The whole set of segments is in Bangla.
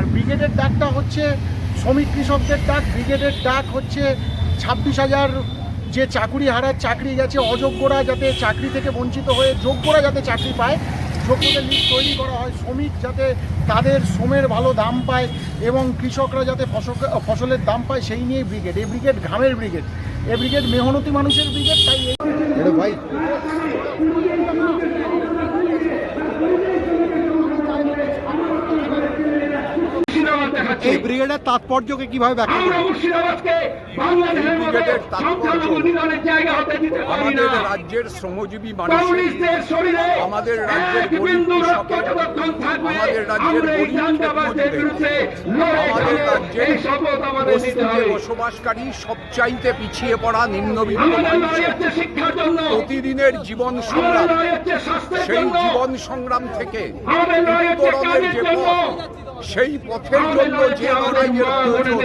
আর ব্রিগেডের ডাকটা হচ্ছে শ্রমিক কৃষকদের ডাক ব্রিগেডের ডাক হচ্ছে ছাব্বিশ হাজার যে চাকুরি হারার চাকরি গেছে, অযোগ্যরা যাতে চাকরি থেকে বঞ্চিত হয়ে, যোগ্যরা যাতে চাকরি পায়, যোগ্যদের লিস্ট তৈরি করা হয়। শ্রমিক যাতে তাদের শ্রমের ভালো দাম পায় এবং কৃষকরা যাতে ফসল, ফসলের দাম পায়, সেই নিয়ে ব্রিগেড। এই ব্রিগেড ঘামের ব্রিগেড। এই ব্রিগেড মেহনতি মানুষের ব্রিগেড, তাই ভাই মুর্শিদাবাদ দেখাচ্ছি এই ব্রিগেডের তাৎপর্যকে কীভাবে ব্যাখ্যা আমরা মুর্শিদাবাদকে বাংলাদেশের মধ্যে সংখ্যালঘু নিধনের জায়গা হতে দিতে পারি আমাদের রাজ্যের শ্রমজীবী শরীরে আমাদের রাজ্যের আমাদের রাজ্যের বসবাসকারী সবচাইতে পিছিয়ে পড়া নিম্নবিত্ত প্রতিদিনের জীবন সংগ্রাম। সেই জীবন সংগ্রাম থেকে উত্তরণের যে পথ সেই পথের জন্য যে লড়াইয়ের প্রয়োজন,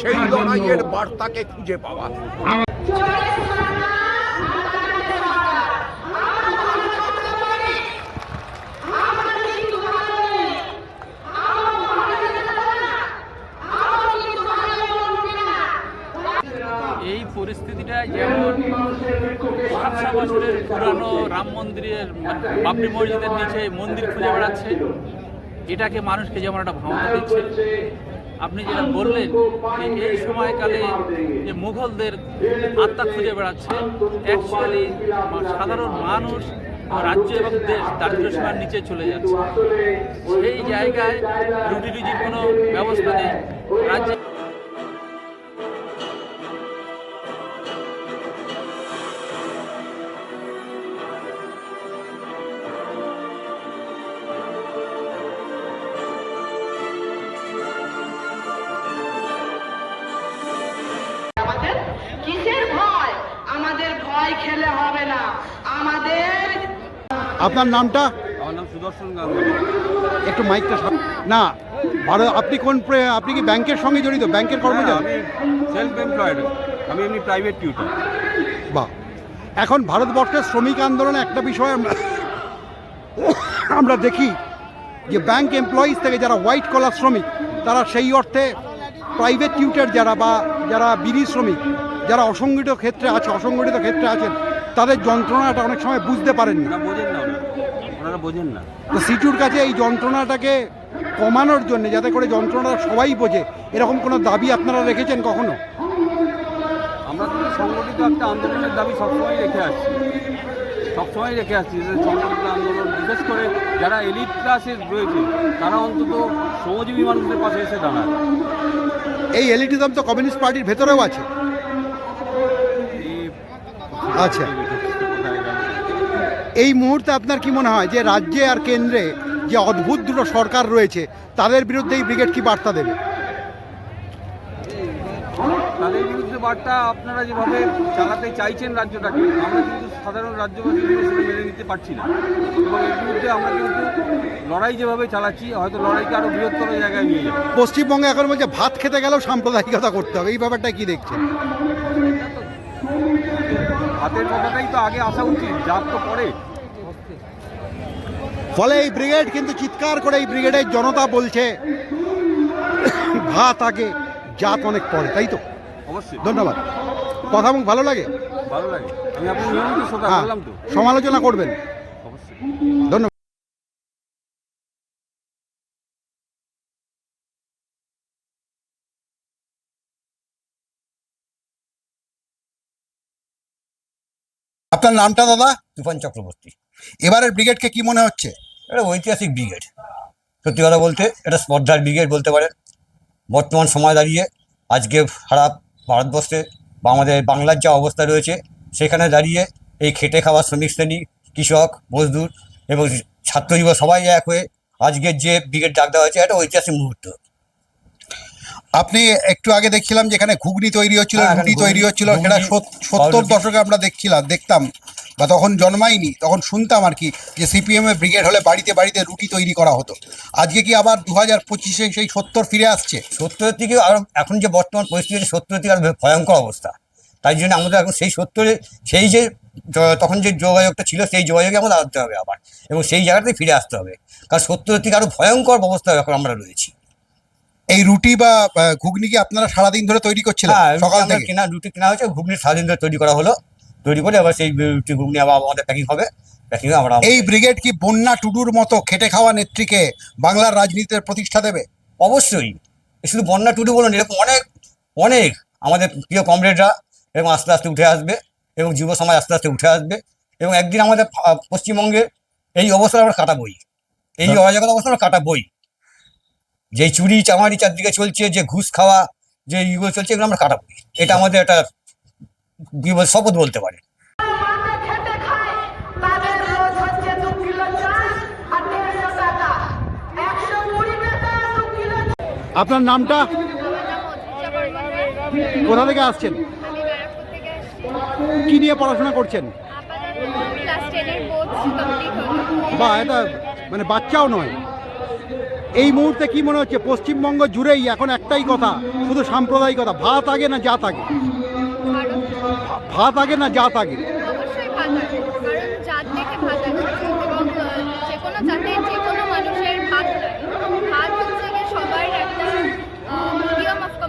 সেই। লড়াইয়ের বার্তাকে খুঁজে পাওয়া এই পরিস্থিতিটা যেমন সাতশো বছরের পুরানো রাম মন্দিরের মানে বাবরি মসজিদের নিচে মন্দির খুঁজে বেড়াচ্ছে এটাকে মানুষকে যেমন একটা ভাবনা দিচ্ছে, আপনি যেটা বললেন যে এই সময়কালে যে মুঘলদের আত্মা খুঁজে বেড়াচ্ছে অ্যাকচুয়ালি সাধারণ মানুষ, রাজ্য এবং দেশ দারিদ্র সীমার নিচে চলে যাচ্ছে। সেই জায়গায় রুটি রুজির কোনো ব্যবস্থা নেই। রাজ্যে আপনার নামটা? আমার নাম সুদর্শন গাঙ্গুলি। একটু মাইকটা না ভারত আপনি কোন আপনি কি ব্যাংকের সঙ্গে জড়িত? ব্যাংকের কর্মচারী? সেলফ এমপ্লয়েড আমি এমনি প্রাইভেট টিউটার বাহ। এখন ভারতবর্ষের শ্রমিক আন্দোলনে একটা বিষয় আমরা আমরা দেখি যে ব্যাংক এমপ্লয়িজ থেকে যারা হোয়াইট কলার শ্রমিক তারা সেই অর্থে প্রাইভেট টিউটার যারা বা যারা বিড়ি শ্রমিক যারা অসংগঠিত ক্ষেত্রে আছে অসংগঠিত ক্ষেত্রে আছেন তাদের যন্ত্রণাটা অনেক সময় বুঝতে পারেন না বোঝেন না। ওনারা। ওনারা বোঝেন না তো সিটুর কাছে এই যন্ত্রণাটাকে কমানোর জন্য যাতে করে যন্ত্রণাটা সবাই বোঝে এরকম কোনো দাবি আপনারা রেখেছেন কখনো আমরা তো সংগঠিত একটা আন্দোলনের দাবি সবসময় রেখে আসছি সবসময় রেখে আসছি যে সংগঠিত আন্দোলন বিশেষ করে যারা এলিট ক্লাসে রয়েছে তারা অন্তত শ্রমজীবী মানুষদের পাশে এসে দাঁড়ায় এই এলিটিজম তো কমিউনিস্ট পার্টির ভেতরেও আছে আচ্ছা। এই মুহূর্তে আপনার কি মনে হয় যে রাজ্যে আর কেন্দ্রে যে অদ্ভুত দুটো সরকার রয়েছে তাদের বিরুদ্ধে এই ব্রিগেড কি বার্তা দেবে? তাদের বিরুদ্ধে বার্তা আপনারা যেভাবে চালাতে চাইছেন রাজ্যটাকে আমরা কিন্তু সাধারণ রাজ্যবাসী সেটা মেনে নিতে পারছি না। এবং এর বিরুদ্ধে আমরা কিন্তু লড়াই যেভাবে চালাচ্ছি হয়তো লড়াইকে আরও বৃহত্তর জায়গায় নিয়ে যাব। পশ্চিমবঙ্গে এখন বলছে ভাত খেতে গেলেও সাম্প্রদায়িকতা করতে হবে এই ব্যাপারটা কি দেখছেন? হাতের কথাটাই তো আগে আসা উচিত যার তো পরে। ফলে এই ব্রিগেড কিন্তু চিৎকার করে এই ব্রিগেডের জনতা বলছে ভাত আগে জাত অনেক পরে তাই তো? অবশ্যই। ধন্যবাদ। কথা মুখ ভালো লাগে? ভালো লাগে। আমি আপনার নিয়মিত শ্রোতা হ্যাঁ বললাম তো। সমালোচনা করবেন। অবশ্যই। ধন্যবাদ। আপনার নামটা দাদা? তুফান চক্রবর্তী। এবারের ব্রিগেডকে কি মনে হচ্ছে? এটা ঐতিহাসিক ব্রিগেড। সত্যি কথা বলতে, এটা স্পর্ধার ব্রিগেড বলতে পারেন। বর্তমান সময় দাঁড়িয়ে আজকে সারা ভারতবর্ষে বা আমাদের বাংলার যা অবস্থা রয়েছে, সেখানে দাঁড়িয়ে এই খেটে খাওয়া শ্রমিক শ্রেণি, কৃষক, মজদুর এবং ছাত্র যুব সবাই এক হয়ে আজকের যে ব্রিগেড ডাক দেওয়া হয়েছে, এটা ঐতিহাসিক মুহূর্ত। আপনি একটু আগে দেখছিলাম যেখানে ঘুগনি তৈরি হচ্ছিল হ্যাঁ, রুটি তৈরি হচ্ছিল সেটা সত্তর দশকে আমরা দেখছিলাম দেখতাম বা তখন জন্মাইনি তখন শুনতাম আর কি যে সিপিএম এর ব্রিগেড হলে বাড়িতে বাড়িতে রুটি তৈরি করা হতো। আজকে কি আবার দু হাজার পঁচিশে সেই সত্তর ফিরে আসছে? সত্তরের থেকে আরও এখন যে বর্তমান পরিস্থিতি আছে সত্তরের থেকে আরও ভয়ঙ্কর অবস্থা। তাই জন্য আমাদের এখন সেই সত্তরে সেই যে তখন যে যোগাযোগটা ছিল সেই যোগাযোগে আমাদের আনতে হবে আবার এবং সেই জায়গাটাতে ফিরে আসতে হবে। কারণ সত্তরের থেকে আরও ভয়ঙ্কর অবস্থা এখন আমরা রয়েছি। এই রুটি বা ঘুগনি কি আপনারা সারাদিন ধরে তৈরি করছিলেন? হ্যাঁ সকাল থেকে? কেনা রুটি কেনা হয়েছে ঘুগনি সারাদিন ধরে তৈরি করা হলো। তৈরি করে এবার সেই রুটি ঘুগনি আবার আমাদের প্যাকিং হবে। প্যাকিং আমরা এই ব্রিগেড কি বন্যা টুডুর মতো খেটে খাওয়া নেত্রীকে বাংলার রাজনীতির প্রতিষ্ঠা দেবে? অবশ্যই। শুধু বন্যা টুডু বলুন এরকম অনেক অনেক আমাদের প্রিয় কমরেডরা এবং আস্তে আস্তে উঠে আসবে এবং যুব সমাজ আস্তে আস্তে উঠে আসবে এবং একদিন আমাদের পশ্চিমবঙ্গের এই অবস্থা আমরা কাটাবই। এই অরাজকতা অবস্থা আমরা কাটাবই। যে চুরি চামারি চারদিকে চলছে যে ঘুষ খাওয়া যে ইগুলো চলছে এগুলো আমরা কাটাবই এটা আমাদের একটা শপথ বলতে পারে। আপনার নামটা? কোথা থেকে আসছেন। কি নিয়ে পড়াশোনা করছেন? বা এটা মানে বাচ্চাও নয়। এই মুহূর্তে কি মনে হচ্ছে? পশ্চিমবঙ্গ জুড়েই এখন একটাই কথা শুধু সাম্প্রদায়িকতা ভাত আগে না জাত আগে? ভাত আগে না জাত আগে? যে যে ভাত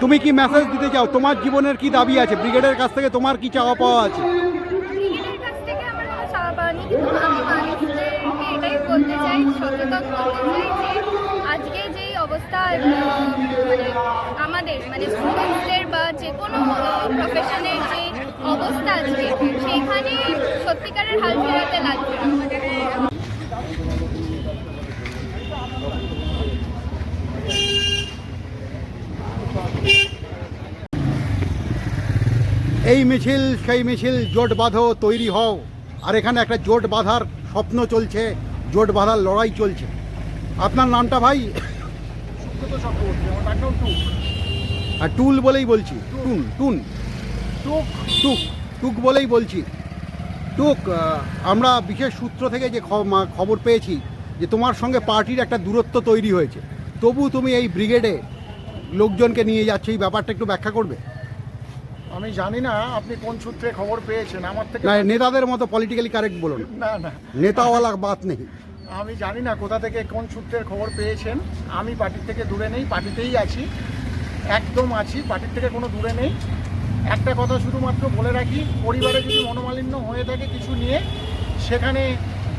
তুমি কি মেসেজ দিতে চাও? তোমার জীবনের কি দাবি আছে? ব্রিগেডের কাছ থেকে তোমার কি চাওয়া পাওয়া আছে? মানে আমাদের মানে স্টুডেন্টসদের বা যে কোনো প্রফেশনের যে অবস্থা আজকে সেইখানে সত্যিকারের হাল ফেরাতে লাগবে। এই মিছিল, সেই মিছিল জোট বাঁধো, তৈরি হও। আর এখানে একটা জোট বাঁধার স্বপ্ন চলছে, জোট বাঁধার লড়াই চলছে। আপনার নামটা ভাই? চক্রবর্তী আমার আর টুল বলেই বলছি টুন টুন। টুক। টুক টুক বলেই বলছি। টুক আমরা বিশেষ সূত্র থেকে যে খবর পেয়েছি যে তোমার সঙ্গে পার্টির একটা দূরত্ব তৈরি হয়েছে। তবু তুমি এই ব্রিগেডে লোকজনকে নিয়ে যাচ্ছ এই ব্যাপারটা একটু ব্যাখ্যা করবে? আমি জানি না আপনি কোন সূত্রে খবর পেয়েছেন? আমার থেকে না নেতাদের মতো পলিটিক্যালি কারেক্ট বলুন। না না। নেতাওয়ালা বাত নেই। আমি জানি না কোথা থেকে কোন সূত্রের খবর পেয়েছেন। আমি পার্টির থেকে দূরে নেই, পার্টিতেই আছি। একদম আছি, পার্টির থেকে কোনো দূরে নেই। একটা কথা শুধুমাত্র বলে রাখি, পরিবারে যদি মনোমালিন্য হয়ে থাকে কিছু নিয়ে, সেখানে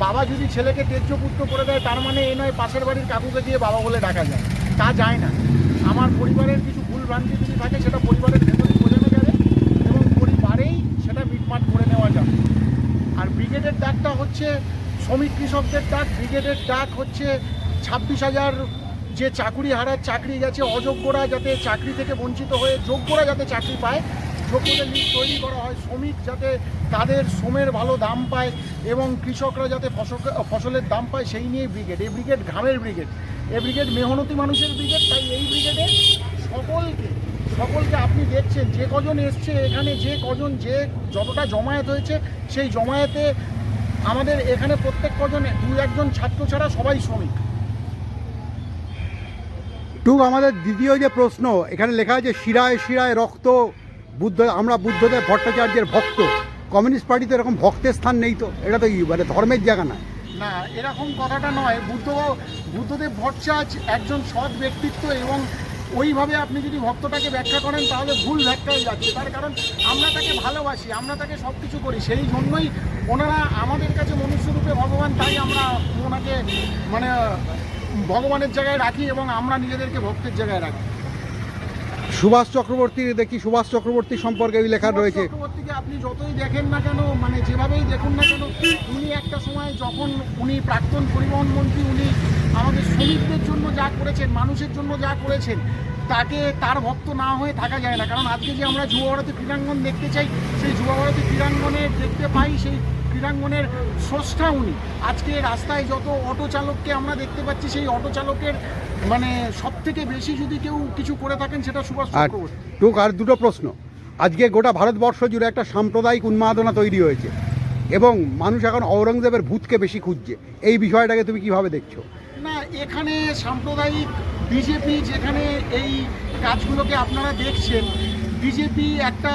বাবা যদি ছেলেকে তেজ্যপুত্র করে দেয়, তার মানে এ নয় পাশের বাড়ির কাকুকে দিয়ে বাবা বলে ডাকা যায়। তা যায় না। আমার পরিবারের কিছু ভুল ভ্রান্তি যদি থাকে, সেটা পরিবারের ভেতরে বোঝানো যাবে এবং পরিবারেই সেটা মিটমাট করে নেওয়া যাবে। আর ব্রিগেডের ডাকটা হচ্ছে শ্রমিক কৃষকদের ডাক, ব্রিগেডের ডাক হচ্ছে ছাব্বিশ হাজার যে চাকুরি হারার চাকরি গেছে, অযোগ্যরা যাতে চাকরি থেকে বঞ্চিত হয়ে, যোগ্যরা যাতে চাকরি পায়, যোগ্যদের লিস্ট তৈরি করা হয়, শ্রমিক যাতে তাদের শ্রমের ভালো দাম পায় এবং কৃষকরা যাতে ফসল, ফসলের দাম পায়, সেই নিয়ে ব্রিগেড। এই ব্রিগেড ঘামের ব্রিগেড। এই ব্রিগেড মেহনতি মানুষের ব্রিগেড, তাই এই ব্রিগেডে সকলকে সকলকে আপনি দেখছেন, যে কজন এসছে এখানে, যে কজন, যে যতটা জমায়েত হয়েছে, সেই জমায়েতে আমাদের এখানে প্রত্যেক কজন দু একজন ছাত্র ছাড়া সবাই শ্রমিক। টুক আমাদের দ্বিতীয় যে প্রশ্ন এখানে লেখা আছে শিরায় শিরায় রক্ত বুদ্ধ আমরা বুদ্ধদেব ভট্টাচার্যের ভক্ত। কমিউনিস্ট পার্টিতে এরকম ভক্তের স্থান নেই তো এটা তো মানে ধর্মের জায়গা না না এরকম কথাটা নয় বুদ্ধ বুদ্ধদেব ভট্টাচার্য একজন সৎ ব্যক্তিত্ব এবং ওইভাবে আপনি যদি ভক্তটাকে ব্যাখ্যা করেন, তাহলে ভুল ব্যাখ্যায় যাচ্ছে। তার কারণ, আমরা তাকে ভালোবাসি, আমরা তাকে সব কিছু করি, সেই জন্যই ওনারা আমাদের কাছে মনুষ্যরূপে ভগবান, তাই আমরা ওনাকে মানে ভগবানের জায়গায় রাখি এবং আমরা নিজেদেরকে ভক্তের জায়গায় রাখি। সুভাষ চক্রবর্তী দেখি সুভাষ চক্রবর্তী সম্পর্কে ওই লেখা রয়েছে। চক্রবর্তীকে আপনি যতই দেখেন না কেন মানে যেভাবেই দেখুন না কেন উনি একটা সময় যখন উনি প্রাক্তন পরিবহন মন্ত্রী উনি আমাদের শ্রমিকদের জন্য যা করেছেন মানুষের জন্য যা করেছেন তাকে তার ভক্ত না হয়ে থাকা যায় না। কারণ আজকে যে আমরা যুব ভারতী ক্রীড়াঙ্গন দেখতে চাই সেই যুব ভারতী ক্রীড়াঙ্গনে দেখতে পাই সেই ক্রীড়াঙ্গনের স্রষ্টা উনি। আজকে রাস্তায় যত অটো চালককে আমরা দেখতে পাচ্ছি সেই অটো চালকের মানে সব থেকে বেশি যদি কেউ কিছু করে থাকেন সেটা সুভাষ চক্রবর্তী। টুক আর দুটো প্রশ্ন। আজকে গোটা ভারতবর্ষ জুড়ে একটা সাম্প্রদায়িক উন্মাদনা তৈরি হয়েছে এবং মানুষ এখন ঔরঙ্গজেবের ভূতকে বেশি খুঁজছে। এই বিষয়টাকে তুমি কীভাবে দেখছ? না এখানে সাম্প্রদায়িক বিজেপি যেখানে এই কাজগুলোকে আপনারা দেখছেন বিজেপি একটা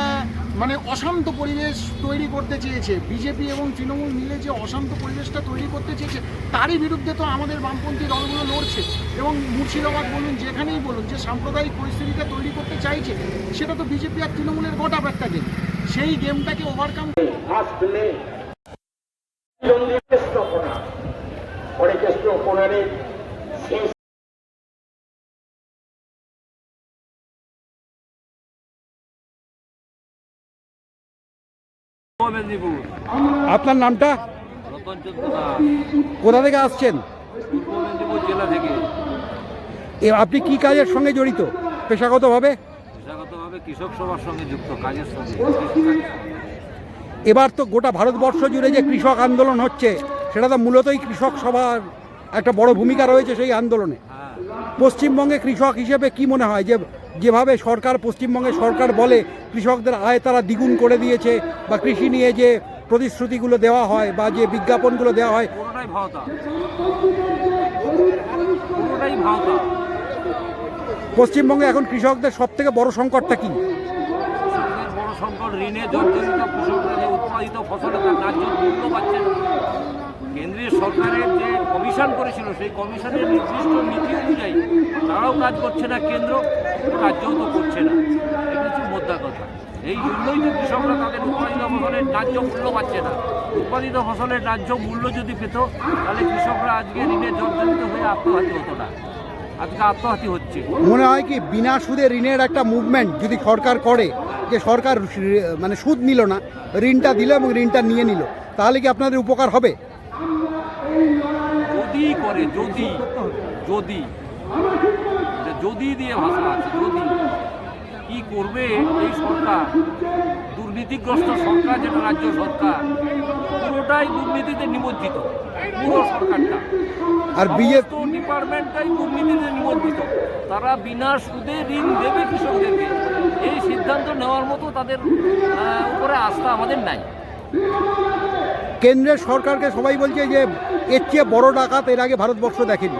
মানে অশান্ত পরিবেশ তৈরি করতে চেয়েছে। বিজেপি এবং তৃণমূল মিলে যে অশান্ত পরিবেশটা তৈরি করতে চেয়েছে, তারই বিরুদ্ধে তো আমাদের বামপন্থী দলগুলো লড়ছে। এবং মুর্শিদাবাদ বলুন, যেখানেই বলুন, যে সাম্প্রদায়িক পরিস্থিতিটা তৈরি করতে চাইছে, সেটা তো বিজেপি আর তৃণমূলের গোটা একটা গেম। সেই গেমটাকে ওভারকাম আসলে আপনার নামটা? কোথা থেকে আসছেন? জেলা থেকে। আপনি কি কাজের সঙ্গে জড়িত? পেশাগতভাবে? পেশাগতভাবে কৃষক সভার সঙ্গে যুক্ত কাজের সঙ্গে। এবার তো গোটা ভারতবর্ষ জুড়ে যে কৃষক আন্দোলন হচ্ছে সেটা তো মূলতই কৃষক সভার একটা বড় ভূমিকা রয়েছে সেই আন্দোলনে। হ্যাঁ। পশ্চিমবঙ্গে কৃষক হিসেবে কি মনে হয় যে যেভাবে সরকার পশ্চিমবঙ্গে সরকার বলে কৃষকদের আয় তারা দ্বিগুণ করে দিয়েছে বা কৃষি নিয়ে যে প্রতিশ্রুতিগুলো দেওয়া হয় বা যে বিজ্ঞাপনগুলো দেওয়া হয়। পশ্চিমবঙ্গে এখন কৃষকদের সব থেকে বড় সংকটটা কি? বড় সংকট ঋণে জর্জরিত কৃষকরা যে উৎপাদিত ফসলে তার ন্যায্য মূল্য পাচ্ছে কেন্দ্রীয় সরকারের যে কমিশন করেছিল, সেই কমিশনের নির্দিষ্ট নীতি অনুযায়ী তারাও কাজ করছে না, কেন্দ্র রাজ্যও তো করছে না। এটা হচ্ছে মোদ্দা কথা। এই জন্যই তো কৃষকরা তাদের উৎপাদিত ফসলের ন্যায্য মূল্য পাচ্ছে না। উৎপাদিত ফসলের ন্যায্য মূল্য যদি পেত, তাহলে কৃষকরা আজকে ঋণে জর্জরিত হয়ে আত্মঘাতী হতো না। আজকে আত্মঘাতী হচ্ছে। মনে হয় কি, বিনা সুদে ঋণের একটা মুভমেন্ট যদি সরকার করে, যে সরকার মানে সুদ নিল না, ঋণটা দিল এবং ঋণটা নিয়ে নিল, তাহলে কি আপনাদের উপকার হবে? করে যদি যদি যদি দিয়ে ভাষা আছে যদি কি করবে এই সরকার? দুর্নীতিগ্রস্ত সরকার যেটা রাজ্য সরকার পুরোটাই দুর্নীতিতে নিমজ্জিত পুরো সরকারটা। আর সমস্ত ডিপার্টমেন্টটাই দুর্নীতিতে নিমজ্জিত। তারা বিনা সুদে ঋণ দেবে কৃষকদেরকে। এই সিদ্ধান্ত নেওয়ার মতো তাদের উপরে আস্থা আমাদের নাই। কেন্দ্রের সরকারকে সবাই বলছে যে এর চেয়ে বড় ডাকাত এর আগে ভারতবর্ষ দেখেনি।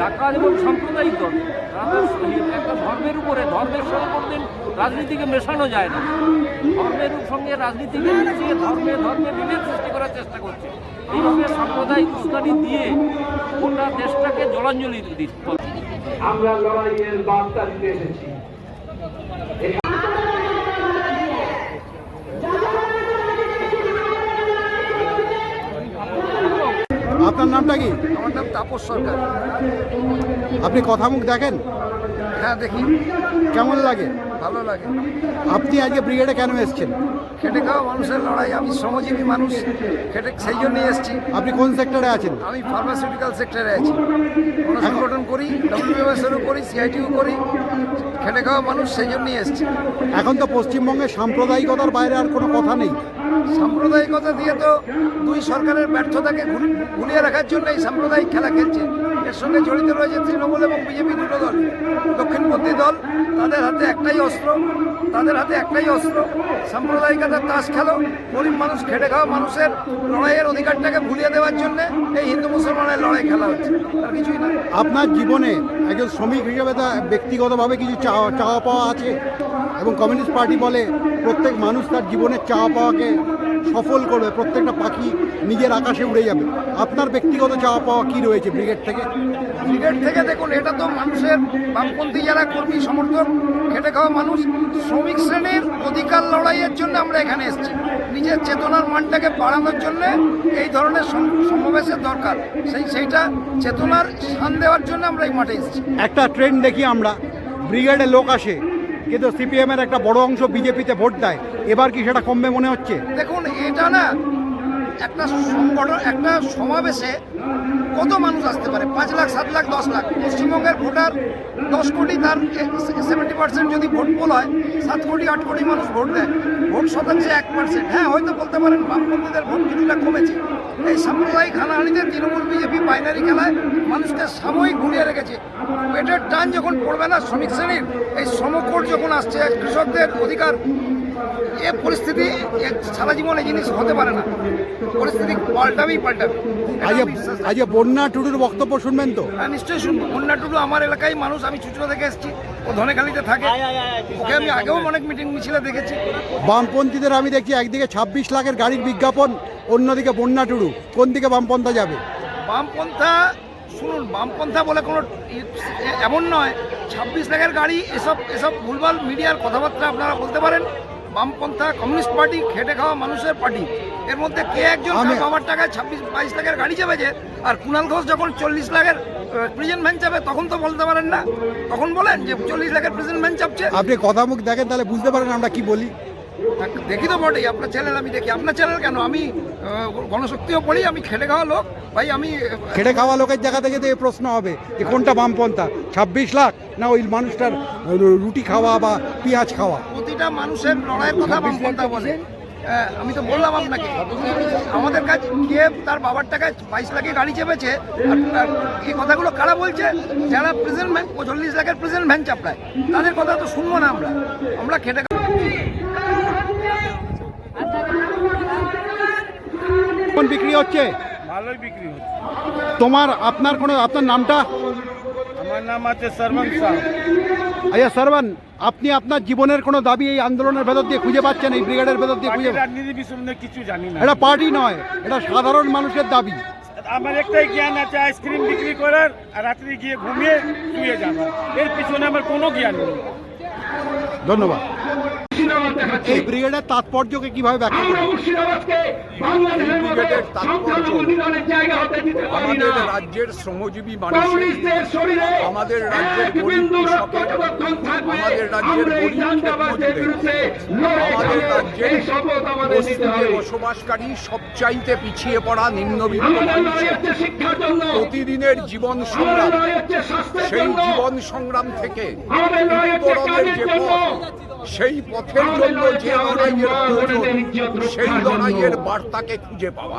ডাকাত এবং সাম্প্রদায়িক দল তারা একটা ধর্মের উপরে ধর্মের সঙ্গে কোনোদিন রাজনীতিকে মেশানো যায় না। ধর্মের সঙ্গে রাজনীতিকে মিশিয়ে ধর্মে ধর্মে বিভেদ সৃষ্টি করার চেষ্টা করছে। এইভাবে সাম্প্রদায়িক উস্কানি দিয়ে গোটা দেশটাকে জলাঞ্জলি দিচ্ছে। আমরা লড়াইয়ের বার্তা দিতে এসেছি। আপনার নামটা কি? আমার নাম তাপস সরকার। আপনি কথা মুখ দেখেন? হ্যাঁ দেখি। কেমন লাগে? ভালো লাগে। আপনি আজকে ব্রিগেডে কেন এসছেন? খেটে খাওয়া মানুষের লড়াই। আমি শ্রমজীবী মানুষ। খেটে সেই জন্যই এসেছি। আপনি কোন সেক্টরে আছেন? আমি ফার্মাসিউটিক্যাল সেক্টরে আছি। গণসংগঠন করি ডব্লিউএমএসএরও করি সিআইটিও করি। খেটে খাওয়া মানুষ সেই জন্যই এসেছি। এখন তো পশ্চিমবঙ্গে সাম্প্রদায়িকতার বাইরে আর কোনো কথা নেই। সাম্প্রদায়িকতা দিয়ে তো দুই সরকারের ব্যর্থতাকে ঘুরিয়ে রাখার জন্য এই সাম্প্রদায়িক খেলা খেলছে। এর সঙ্গে জড়িত রয়েছে তৃণমূল এবং বিজেপি দুটো দল। দক্ষিণপন্থী দল, তাদের হাতে একটাই অস্ত্র, তাদের হাতে একটাই অস্ত্র। সাম্প্রদায়িকতার তাস খেলো, গরিব মানুষ খেটে খাওয়া মানুষের লড়াইয়ের অধিকারটাকে ভুলিয়ে দেওয়ার জন্য এই হিন্দু মুসলমানের লড়াই খেলা হচ্ছে। আর কিছুই না। আপনার জীবনে একজন শ্রমিক হিসেবে তা ব্যক্তিগতভাবে কিছু চাওয়া চাওয়া পাওয়া আছে? এবং কমিউনিস্ট পার্টি বলে প্রত্যেক মানুষ তার জীবনের চাওয়া পাওয়াকে সফল করবে প্রত্যেকটা পাখি নিজের আকাশে উড়ে যাবে। আপনার ব্যক্তিগত চাওয়া পাওয়া কি রয়েছে ব্রিগেড থেকে? ব্রিগেড থেকে দেখুন এটা তো মানুষের বামপন্থী যারা কর্মী সমর্থক খেটে খাওয়া মানুষ শ্রমিক শ্রেণির অধিকার লড়াইয়ের জন্য আমরা এখানে এসেছি। নিজের চেতনার মানটাকে বাড়ানোর জন্য এই ধরনের সমাবেশের দরকার। সেই সেইটা চেতনার স্থান দেওয়ার জন্য আমরা এই মাঠে এসেছি। একটা ট্রেন্ড দেখি আমরা ব্রিগেডে লোক আসে কিন্তু সিপিএমের একটা বড় অংশ বিজেপিতে ভোট দেয়। এবার কি সেটা কমবে মনে হচ্ছে? দেখুন, এটা না একটা সংগঠন, একটা সমাবেশে কত মানুষ আসতে পারে? পাঁচ লাখ, সাত লাখ, দশ লাখ। পশ্চিমবঙ্গের ভোটার দশ কোটি, তার সেভেন্টি পার্সেন্ট যদি ভোট পোল হয়, সাত কোটি, আট কোটি মানুষ ভোট দেয়। ভোট শতাংশে এক পার্সেন্ট হ্যাঁ হয়তো বলতে পারেন বামপন্থীদের ভোট কিছুটা কমেছে। এই সাম্প্রদায়িক হানাহানিতে তৃণমূল বিজেপি বাইনারি খেলায় মানুষকে সাময়িক ঘুরিয়ে রেখেছে। পেটের টান যখন পড়বে না শ্রমিক শ্রেণির, এই শ্রমকোট যখন আসছে, কৃষকদের অধিকার এ পরিস্থিতি সারা জীবন এই জিনিস হতে পারে না। পরিস্থিতি পাল্টাবেই পাল্টাবে। এটা আজ আমি বিশ্বাস রাখি। আজ বন্যা টুডুর বক্তব্য শুনবেন তো? হ্যাঁ নিশ্চয়ই শুনব। বন্যা টুডু আমার এলাকায় মানুষ আমি চুচড়ো থেকে এসেছি ও ধনেখালিতে থাকে। ওকে আমি আগেও অনেক মিটিং মিছিলে দেখেছি। বামপন্থীদের আমি দেখি একদিকে ছাব্বিশ লাখের গাড়ির বিজ্ঞাপন অন্যদিকে বন্যা টুডু। কোন দিকে বামপন্থা যাবে? বামপন্থা শুনুন বামপন্থা বলে কোনো এমন নয়। ছাব্বিশ লাখের গাড়ি এসব এসব ভুলভাল মিডিয়ার কথাবার্তা আপনারা বলতে পারেন। বামপন্থা কমিউনিস্ট পার্টি খেটে খাওয়া মানুষের পার্টি। এর মধ্যে কে একজন বাবার টাকায় ছাব্বিশ বাইশ লাখের গাড়ি চেপেছে আর কুণাল ঘোষ যখন চল্লিশ লাখের প্রেজেন্ট ভ্যান চাপে তখন তো বলতে পারেন না। তখন বলেন যে চল্লিশ লাখের প্রেজেন্ট ভ্যান চাপছে। আপনি কথা মুখ দেখেন তাহলে বুঝতে পারেন আমরা কি বলি। দেখি তো বটেই আপনার চ্যানেল আমি দেখি। আপনার চ্যানেল কেন? আমি গণশক্তিও পড়ি আমি খেটে খাওয়া লোক। ভাই আমি খেটে খাওয়া লোকের জায়গা থেকে তো এই প্রশ্ন হবে যে কোনটা বামপন্থা? ছাব্বিশ লাখ না ওই মানুষটার রুটি খাওয়া বা পেঁয়াজ খাওয়া? প্রতিটা মানুষের লড়াইয়ের কথা বামপন্থা বলে। আমি তো বললাম আপনাকে আমাদের কাছে কে তার বাবার টাকায় বাইশ লাখে গাড়ি চেপেছে আর আর এই কথাগুলো কারা বলছে? যারা প্রেজেন্ট ভ্যান চল্লিশ লাখের প্রেজেন্ট ভ্যান চাপড়ায় তাদের কথা তো শুনব না আমরা। আমরা খেটে কোন বিক্রি হচ্ছে? ভালোই বিক্রি হচ্ছে। তোমার আপনার কোনো আপনার নামটা? আমার নাম আছে সরমন শাহ আচ্ছা সারবান আপনি আপনার জীবনের কোনো দাবি এই আন্দোলনের ভেতর দিয়ে খুঁজে পাচ্ছেন এই ব্রিগেডের ভেতর দিয়ে খুঁজে রাজনীতি বিষয়ে কিছু জানি না। এটা পার্টি নয় এটা সাধারণ মানুষের দাবি। আমার একটাই জ্ঞান আছে আইসক্রিম বিক্রি করার আর রাত্রি গিয়ে ঘুমিয়ে শুয়ে যাওয়ার। এর পিছনে আমার কোনো জ্ঞান নেই। ধন্যবাদ। এই ব্রিগেডের তাৎপর্যকে কীভাবে ব্যাখ্যা আমাদের রাজ্যের শ্রমজীবী আমাদের রাজ্যের আমাদের রাজ্যের আমাদের রাজ্যের বসবাসকারী সবচাইতে পিছিয়ে পড়া নিম্নবিত্ত প্রতিদিনের জীবন সংগ্রাম। সেই জীবন সংগ্রাম থেকে উত্তরণের যে পথ সেই পথের জন্য যে লড়াইয়ের প্রয়োজন সেই লড়াইয়ের বার্তাকে খুঁজে পাওয়া।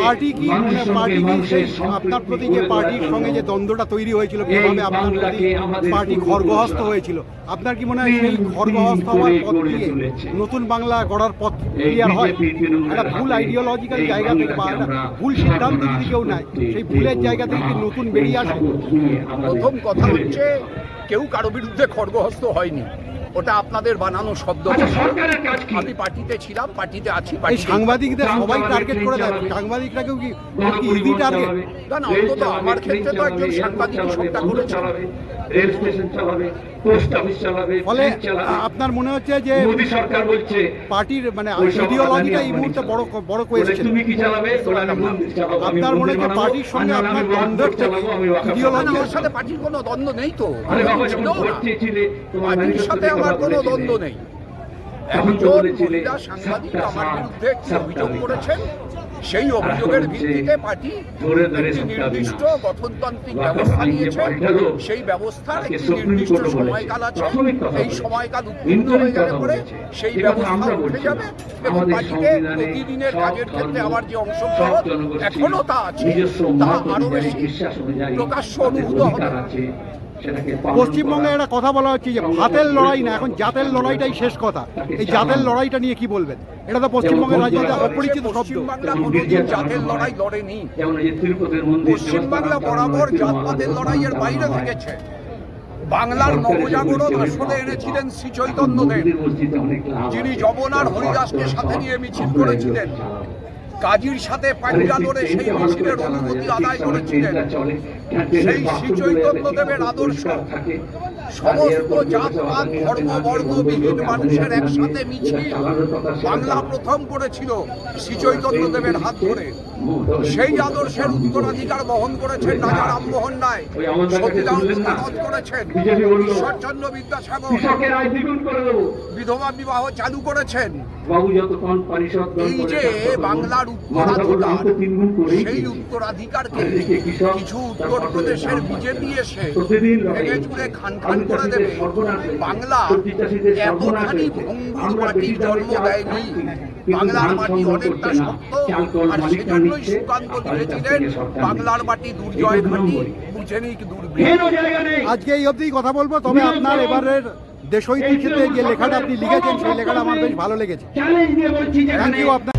পার্টি কি? মানে পার্টি কি? সেই আপনার প্রতি যে পার্টির সঙ্গে যে দ্বন্দ্বটা তৈরি হয়েছিল কীভাবে আপনার প্রতি পার্টি খড়গহস্ত হয়েছিল। আপনার কি মনে হয় সেই খড়গহস্ত হওয়ার পথ দিয়ে নতুন বাংলা গড়ার পথ ক্লিয়ার হয়? একটা ভুল আইডিওলজিক্যাল জায়গা থেকে বা একটা ভুল সিদ্ধান্ত যদি কেউ নেয় সেই ভুলের জায়গা থেকে কি নতুন বেরিয়ে আসে। প্রথম কথা হচ্ছে কেউ কারও বিরুদ্ধে খর্গহস্ত হয়নি। ওটা আপনাদের বানানো শব্দ। আমি পার্টিতে ছিলাম পার্টিতে আছি সাংবাদিকদের সবাই টার্গেট করে দেয়। সাংবাদিকরা কেউ কি ইডি টার্গেট না না অন্তত আমার ক্ষেত্রে তো একজন সাংবাদিক সবটা করেছে। রেল স্টেশন চালাবে পোস্ট অফিস চালাবে ফলে আপনার মনে হচ্ছে যে মোদী সরকার বলছে পার্টির মানে ওইসব এই মুহূর্তে বড় বড় কোয়েশ্চেন তুমি কি চালাবে? তোরা মন্দির চালাবো আপনার মনে হচ্ছে পার্টির সঙ্গে আপনার দ্বন্দ্বের চালাবো, আমি ওর সাথে পার্টির কোনো দ্বন্দ্ব নেই তো। আরে বাবা যখন ভোট চেয়েছিলে তোমার পার্টির সাথে আমার কোনো দ্বন্দ্ব নেই। একজন সাংবাদিক আমার বিরুদ্ধে অভিযোগ করেছেন। সেই অভিযোগের ভিত্তিতে পার্টি একটি নির্দিষ্ট গঠনতান্ত্রিক ব্যবস্থা নিয়েছে। সেই ব্যবস্থার একটি নির্দিষ্ট সময়কাল আছে। এই সময়কাল উত্তীর্ণ হয়ে গেলে পরে সেই ব্যবস্থা উঠে যাবে। এবং সংবিধানে প্রতিদিনের কাজের ক্ষেত্রে আমার যে অংশগ্রহণ এখনও তা আছে। তা আরও বেশি প্রকাশ্য অনুভূত হবে। সেটাকে পশ্চিমবঙ্গে একটা কথা বলা হচ্ছে যে ভাতের লড়াই না এখন জাতের লড়াইটাই শেষ কথা। এই জাতের লড়াইটা নিয়ে কি বলবেন? এটা তো পশ্চিমবঙ্গের রাজনীতিতে অপরিচিত শব্দ। জাতের লড়াই লড়েনি। পশ্চিমবাংলা বরাবর জাতপাতের লড়াইয়ের বাইরে থেকেছে। বাংলার নবজাগরণ আসলে এনেছিলেন শ্রী চৈতন্যদেব যিনি যমনার হরিদাসকে সাথে নিয়ে মিছিল করেছিলেন। কাজীর সাথে পাঞ্জা লড়ে সেই মিছিলের অনুমতি আদায় করেছিলেন। সেই শ্রী চৈতন্যদেবের আদর্শ। সমস্ত জাতপাত ধর্ম বর্ণবিহীন মানুষের একসাথে মিছিল। বাংলা প্রথম করেছিল শ্রী চৈতন্যদেবের হাত ধরে। সেই আদর্শের উত্তরাধিকার বহন করেছেন রাজা রামমোহন রায়। প্রতিরোধ করেছেন। ঈশ্বরচন্দ্র বিদ্যাসাগর। বিধবা বিবাহ চালু করেছেন। এই যে বাংলার উত্তরাধিকার সেই উত্তরাধিকারকে কিছু কৃষক, বিজেপি এসে ভেঙে খান খান করে দেবে। বাংলা এতখানি ভঙ্গুর মাটির জন্ম দেয়নি। বাংলার মাটি অনেকটা শক্ত। আর সেজন্যই সুকান্ত সরকার বাংলার মাটি দুর্জয় ঘাটি। বুঝেনিক আজকে এই অবধি কথা বলব তবে আপনার এবারের দেশৈতিকতে যে লেখাটা আপনি লিখেছেন সেই লেখাটা আমার বেশ ভালো লেগেছে। চ্যালেঞ্জ থ্যাংক ইউ আপনার